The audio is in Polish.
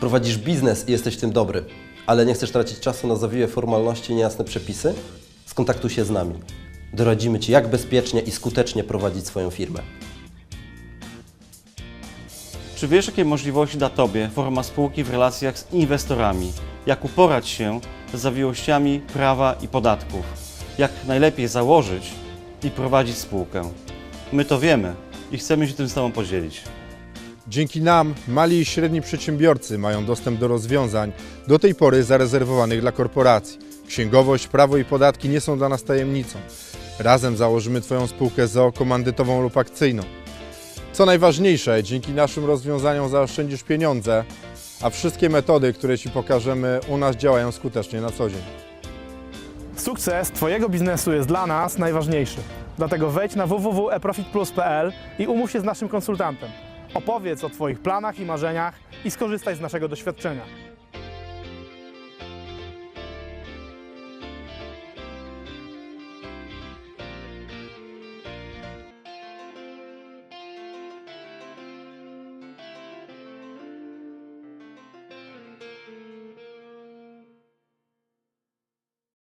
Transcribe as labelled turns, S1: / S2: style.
S1: Prowadzisz biznes i jesteś tym dobry, ale nie chcesz tracić czasu na zawiłe formalności i niejasne przepisy? Skontaktuj się z nami. Doradzimy Ci, jak bezpiecznie i skutecznie prowadzić swoją firmę.
S2: Czy wiesz, jakie możliwości da Tobie forma spółki w relacjach z inwestorami? Jak uporać się z zawiłościami prawa i podatków? Jak najlepiej założyć i prowadzić spółkę? My to wiemy i chcemy się tym z Tobą podzielić.
S3: Dzięki nam mali i średni przedsiębiorcy mają dostęp do rozwiązań do tej pory zarezerwowanych dla korporacji. Księgowość, prawo i podatki nie są dla nas tajemnicą. Razem założymy Twoją spółkę ZOO komandytową lub akcyjną. Co najważniejsze, dzięki naszym rozwiązaniom zaoszczędzisz pieniądze, a wszystkie metody, które Ci pokażemy u nas działają skutecznie na co dzień.
S4: Sukces Twojego biznesu jest dla nas najważniejszy. Dlatego wejdź na www.eprofitplus.pl i umów się z naszym konsultantem. Opowiedz o Twoich planach i marzeniach i skorzystaj z naszego doświadczenia.